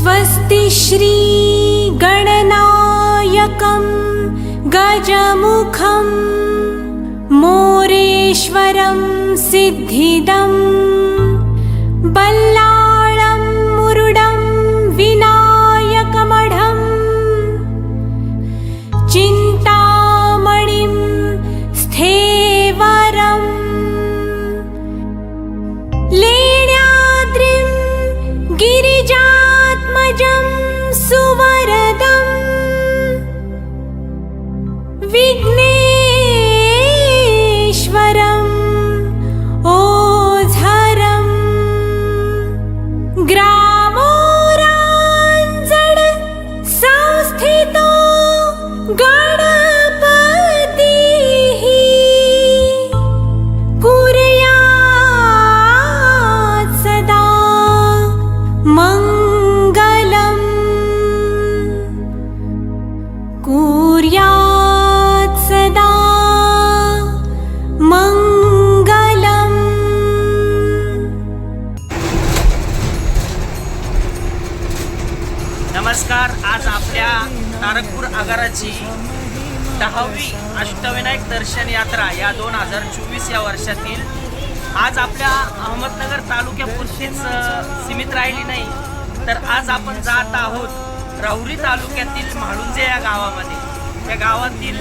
स्वस्ति श्रीगणनायकं गजमुखं मोरेश्वरं सिद्धिदम् बल्ल नमस्कार आज आपल्या तारकपूर आगाराची दहावी अष्टविनायक दर्शन यात्रा या दोन हजार चोवीस या वर्षातील. आज आपल्या अहमदनगर तालुक्यापुरतीच सीमित राहिली नाही तर आज आपण जात आहोत राहुरी तालुक्यातील म्हाळुंजे या गावामध्ये. त्या गावातील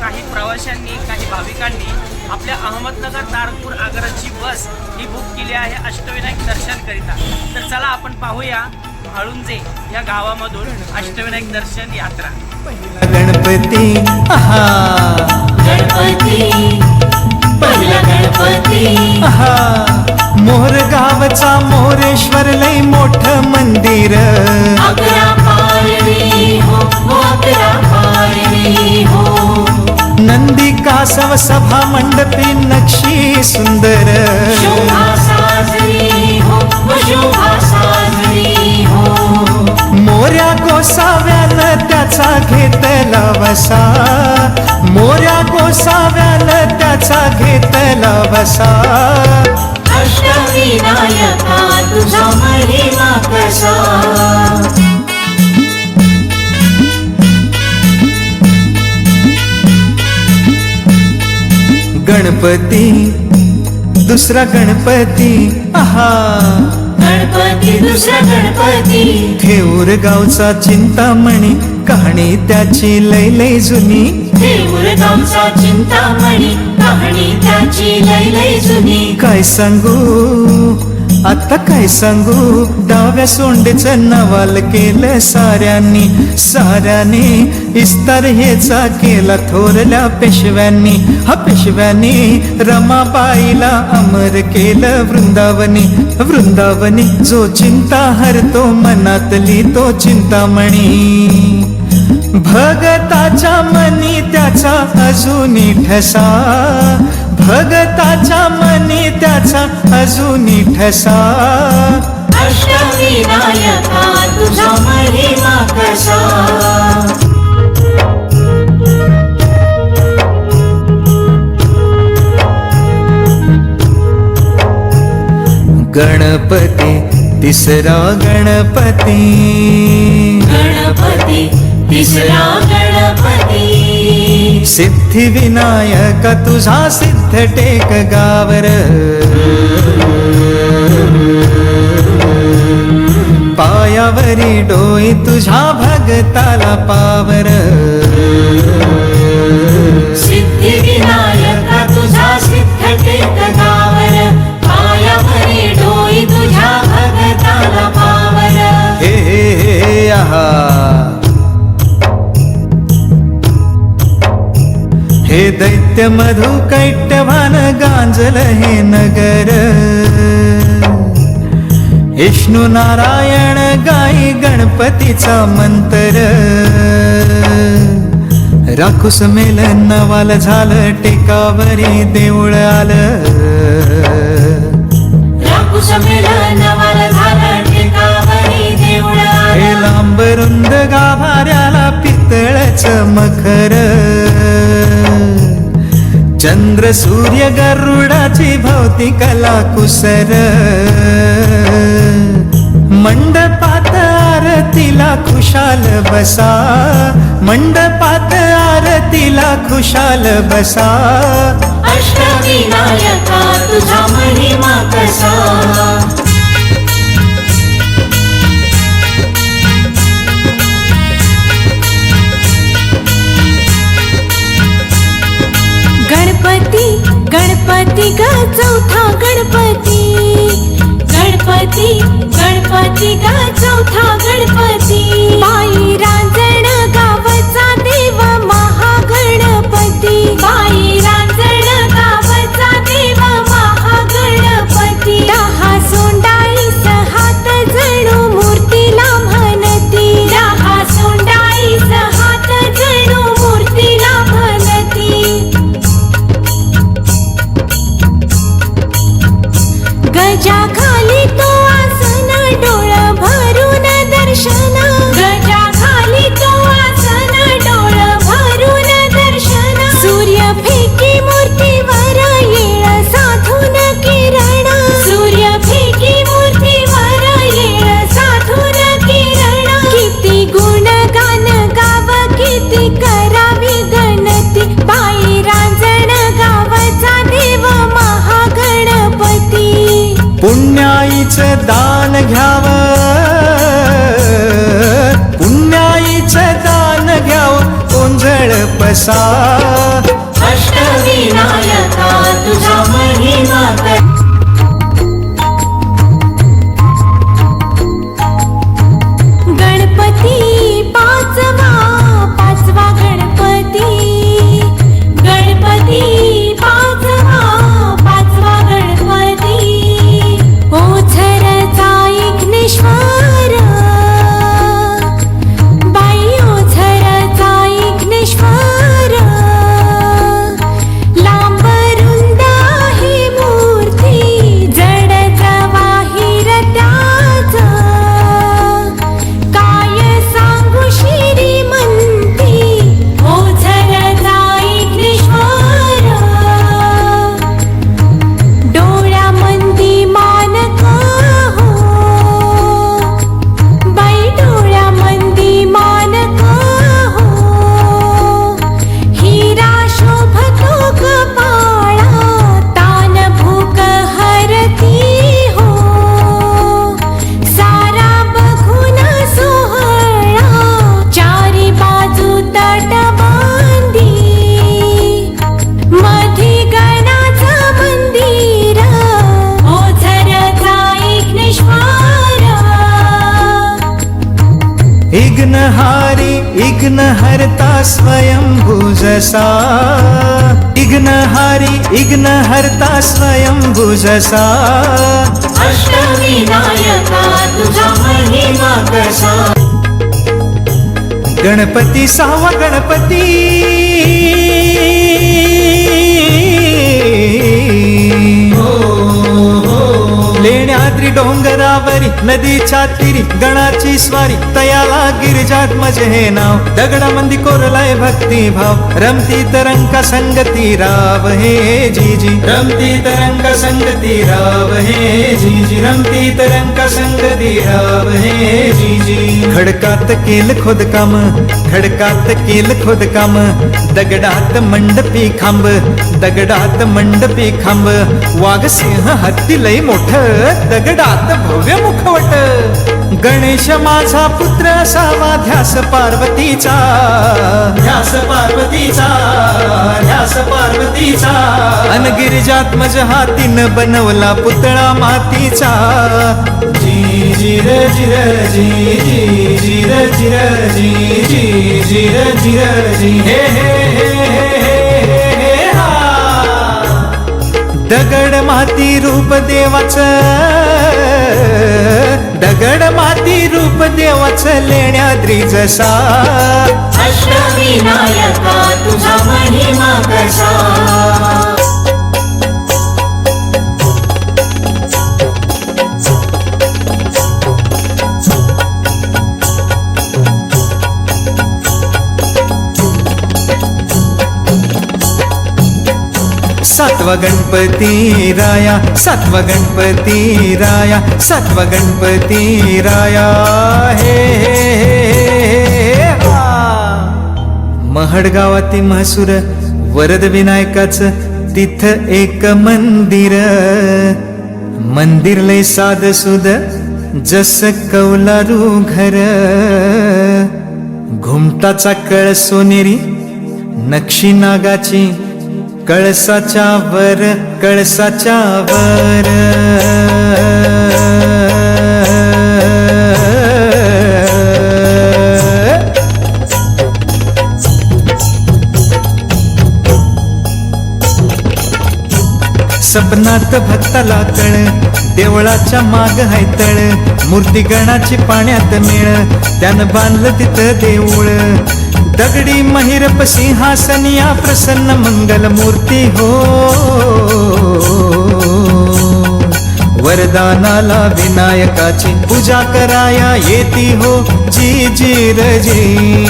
काही प्रवाशांनी काही भाविकांनी आपल्या अहमदनगर तारकपूर आगाराची बस ही बुक केली आहे अष्टविनायक दर्शनकरिता तर चला आपण पाहूया म्हाळुंजे या गावामधून अष्टविनायक दर्शन यात्रा. गणपती. आहा. गणपती. पहिला गणपती. आहा. मोर गावचा मोरेश्वर लय मोठ मंदिर. हो हो हो. नंदी कासव सभा मंडपी नक्षी सुंदर. शोभा साजरी हो हो शोभा त्याचा घेतला वसा. मोऱ्या गोसाव्यानं त्याचा घेतला वसा. अष्टविनायका तुझा महिमा कसा? गणपती दुसरा गणपती आहा. गणपती दुसरा गणपती. थेऊर गावचा चिंतामणी कहाणी त्याची लय लय जुनी. चिंतामणी कहाणी त्याची लय लय जुनी. काय सांगू? आता काय सांगू? डाव्या सोंडेचं नवाल केलं साऱ्यांनी. साऱ्याने इस्तार हेचा केला थोरल्या पेशव्यांनी. हा पेशव्यांनी रमाबाईला अमर केलं वृंदावनी. वृंदावनी जो चिंता हरतो मनातली तो चिंतामणी. भगताच्या मनी त्याचा अजूनी ठसा. भगताच्या मनी त्याचा अजूनी ठसा. अष्टविनायका तुझा महिमा कसा? गणपती तिसरा गणपती गणपती तिसरा गणपती. सिद्धिविनायक तुझा सिद्ध टेक गावर. पायावरी डोई तुझ्या भगताला पावर. सिद्धिविनायका दैत्य मधु कैट्यभान गांजल हे नगर। विष्णू नारायण गाई गणपतीचा मंत्र। राखूस मेल नवाल झालं टेकावरी देऊळ आलं। मिलन हे. लांब रुंद गाभाऱ्याला पितळच मखर। चंद्र सूर्य गरुडाची भोवती कला कुसर मंडपात आरतीला खुशाल बसा. मंडपात आरतीला खुशाल बसा. अष्टविनायका तुझा महिमा कसा? गणपती गणपती इग्नहारी इग्न हरता स्वयंभुजसा इग्नहारी इग्न हरता स्वयंभुजसा अष्टविनायका तुझा महिमा कसा। गणपती सावा गणपती। लेण्याद्री डोंगरावरी नदीच्या तिरी गणाची स्वारी तयाला गिरिजात्मज हे नाव. दगडामंदी कोरलाय भक्ती भाव. रमती तरंग संगती राव हे जीजी. रमती तरंग संगती राव हे जीजी. रमती तरंग संगती राव हे जीजी. खडकात केल खोदकाम खडकात केल खोदकाम दगडात मंडपी खांब दगडात मंडपी खांब. वाघ सिंह हत्ती लय मोठ दगडात भव्य मुखवट. गणेश माझा पुत्र असावा ध्यास पार्वतीचा. ध्यास पार्वतीचा ध्यास पार्वतीचा. अन गिरिजात्मज हातीन बनवला पुतळा मातीचा. जी जिर जिर जी जी जिर जिर जी जी जिर जिर जी हे हे. रूप देवाच. दगड माती रूप देवाच लेण्या द्रिजसा. अष्टविनायका तुझा महिमा कसा? सातवा गणपती राया सातवा गणपती राया सातवा गणपती राया हे हे, हे, हे, हा. म्हसूर वरद विनायकाच तिथं एक मंदिर मंदिर लय साध सुद जस कौलारू घर घुमटाचा कळ सोनेरी नक्षी नागाची कळसाच्या वर कळसाच्या वर. सपनात भक्ताला कळ देवळाच्या माग हाय तळ. मूर्ती गणाची पाण्यात मिळ त्यानं बांधलं तिथं देऊळ. दगडी महिरप सिंहासनिया प्रसन्न मंगल मूर्ती हो. वरदानाला विनायकाची पूजा कराया येती हो. जी जी र जी.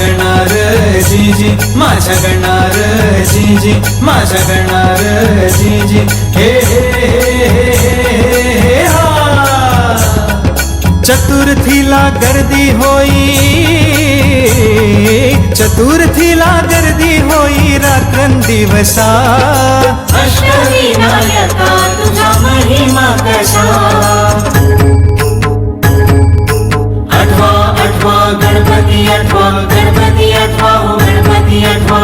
गणार जी जी. माझ्या गणार जी जी. माझ्या गणार जी जी. हे हे, हे, हे, हे, होई. हा. चतुर्थीला गर्दी होई रात्रन दिवसा अष्टमी नायका तुझा महिमा कसा अठवा अठवा गणपती अठवा गणपती अठवा हो गणपती आठवा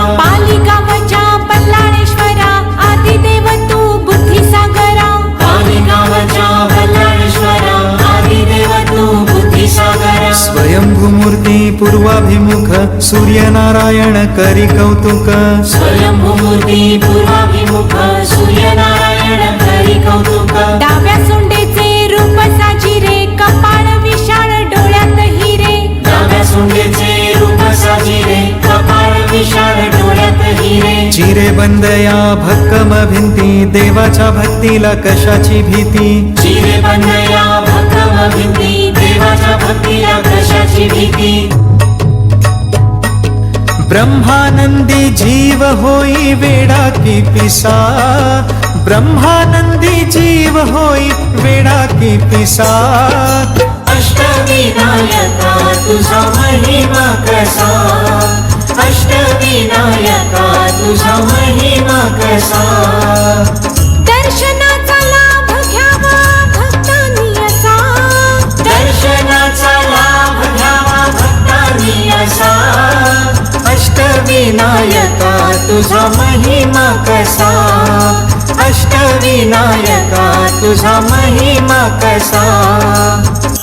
बुद्धिसागरा स्वयंभू मूर्ती पूर्वाभिमुख सूर्यनारायण करी कौतुक. स्वयंभूमूर्ती पूर्वाभिमुख सूर्यनारायण करी कौतुक. डाव्या सोंडेचे रूप साजिरे कपाळ विशाळ डोळ्यात हिरे. डाव्या सोंडेचे रूप साजिरे कपाळ विशाळ डोळ्यात हिरे. चिरे बंद या भक्कम भिंती देवाच्या भक्तीला कशाची भीती? चिरे बंदया भक्कम भिंती देवाच्या भक्तीला कशाची ब्रह्मानंदी जीव होई वेडा की पिसा। ब्रह्मानंदी जीव होई वेडा की पिसा। अष्टविनायका तुझा महिमा कसा? अष्टविनायका तुझा महिमा कसा? अष्टविनायका तुझा महिमा कसा? अष्टविनायका तुझा महिमा कसा?